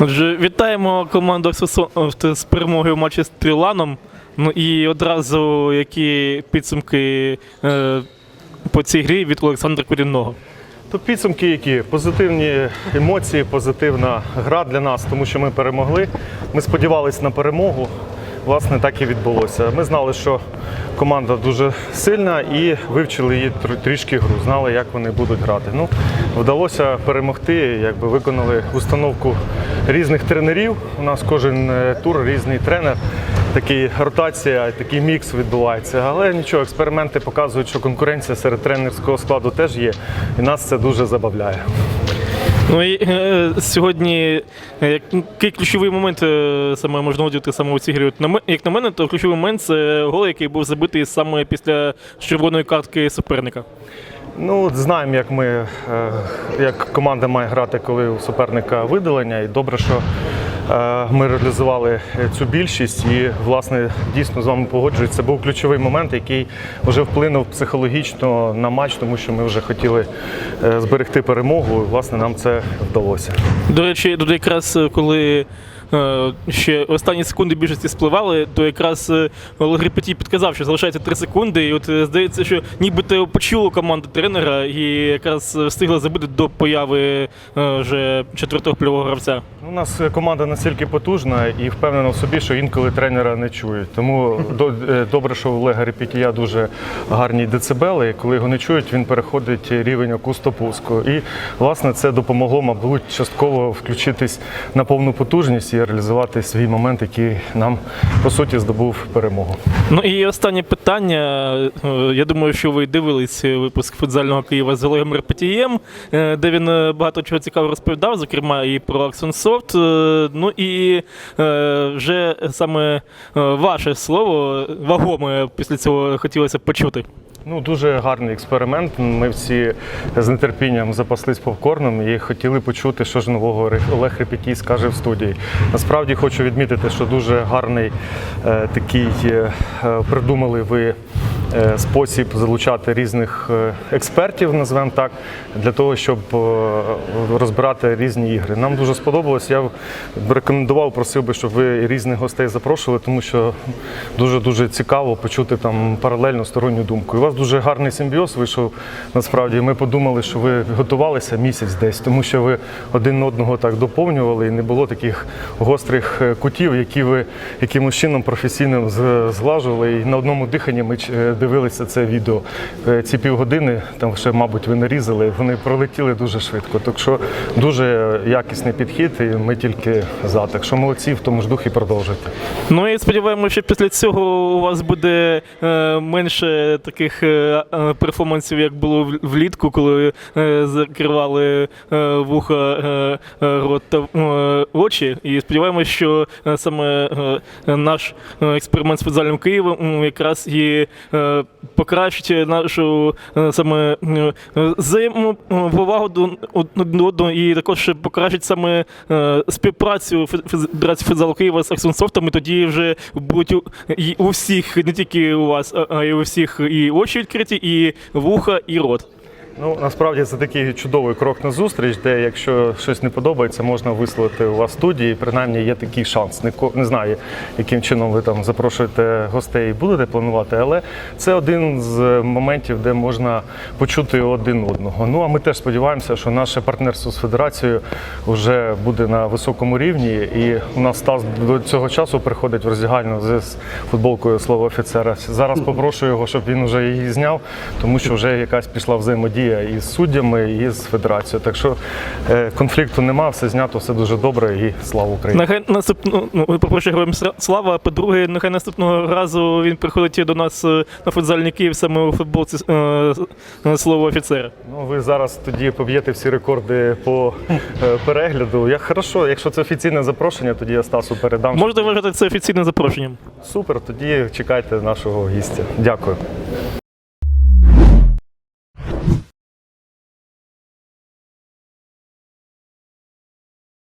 Отже, вітаємо команду з перемогою в матчі з Тріланом. Ну і одразу які підсумки е, по цій грі від Олександра Корінного. То підсумки які? Позитивні емоції, позитивна гра для нас, тому що ми перемогли. Ми сподівалися на перемогу. Власне, так і відбулося. Ми знали, що команда дуже сильна і вивчили її трішки гру, знали, як вони будуть грати. Ну, вдалося перемогти, якби виконали установку різних тренерів. У нас кожен е, тур різний тренер. Такий ротація, такий мікс відбувається. Але нічого, експерименти показують, що конкуренція серед тренерського складу теж є, і нас це дуже забавляє. Ну і е, сьогодні е, який ключовий момент е, саме можна виділити саме у цій грі? На як на мене, то ключовий момент це гол, який був забитий саме після червоної картки суперника. Ну, знаємо, як ми, е, як команда має грати, коли у суперника видалення. І добре, що ми реалізували цю більшість. І, власне, дійсно з вами погоджуюсь. Це був ключовий момент, який вже вплинув психологічно на матч, тому що ми вже хотіли е, зберегти перемогу. І, власне, нам це вдалося. До речі, тут якраз е, коли е, ще останні секунди більшості спливали, то якраз е, Олег Репетій підказав, що залишається 3 секунди. І от е, здається, що нібито почула команда тренера і якраз е, встигла забити до появи е, вже четвертого польового гравця. У нас е, команда настільки потужна і впевнена в собі, що інколи тренера не чують. Тому до- е, добре, що у Олега Репітія дуже гарні децибели. Коли його не чують, він переходить рівень окустопуску. І власне це допомогло, мабуть, частково включитись на повну потужність і реалізувати свій момент, який нам по суті здобув перемогу. Ну і останнє питання. Е, Я думаю, що ви дивились випуск футзального Києва з Олегом Репетієм, е, де він е, багато чого цікавого розповідав, зокрема і про Аксонсофт. Е, Ну і е, вже саме е, ваше слово вагоме після цього хотілося б почути. Ну, дуже гарний експеримент. Ми всі з нетерпінням запаслись попкорном і хотіли почути, що ж нового Олег Репетій скаже в студії. Насправді хочу відмітити, що дуже гарний е, такий е, придумали ви спосіб залучати різних е, експертів, називаємо так, для того, щоб е, розбирати різні ігри. Нам дуже сподобалось. Я б рекомендував, просив би, щоб ви різних гостей запрошували, тому що дуже дуже цікаво почути там паралельно сторонню думку. У вас дуже гарний симбіоз вийшов. Насправді ми подумали, що ви готувалися місяць десь, тому що ви один одного так доповнювали, і не було таких гострих е, кутів, які ви якимось чином професійно з- зглажували. І на одному диханні ми е, дивилися це відео. Е, Ці півгодини, там ще, мабуть, ви нарізали, вони пролетіли дуже швидко. Так що дуже якісний підхід, і ми тільки за. Так що молодці в тому ж духі продовжуйте. Ну і сподіваємося, що після цього у вас буде е, менше таких е, перформансів, як було влітку, коли закривали вуха, рот та очі. І сподіваємося, що саме наш експеримент з футзальним Києвом якраз і е, покращить нашу е, саме е, взаємоповагу до і також покращить саме е, співпрацю Фе- Федерації футзалу Києва з Аксонсофтом, і тоді вже будуть у, всіх, не тільки у вас, а й у всіх і очі відкриті, і вуха, і рот. Ну насправді це такий чудовий крок на зустріч, де якщо щось не подобається, можна висловити у вас студії. Принаймні є такий шанс. Не, не знаю, яким чином ви там запрошуєте гостей і будете планувати, але це один з моментів, де можна почути один одного. Ну а ми теж сподіваємося, що наше партнерство з федерацією вже буде на високому рівні. І у нас Стас до цього часу приходить в роздягальну з футболкою слово офіцера. Зараз попрошу його, щоб він вже її зняв, тому що вже якась пішла взаємодія із суддями, і з федерацією. Так що е, конфлікту нема, все знято, все дуже добре і слава Україні. Нехай наступного, ну, по-перше, героям слава, а по-друге, нехай наступного разу він приходить до нас е, на футзальний Київ саме у футболці е, слово офіцера. Ну ви зараз тоді поб'єте всі рекорди по перегляду. Я хорошо, якщо це офіційне запрошення, тоді я Стасу передам. Можете вважати це офіційним запрошенням. Супер, тоді чекайте нашого гістя. Дякую.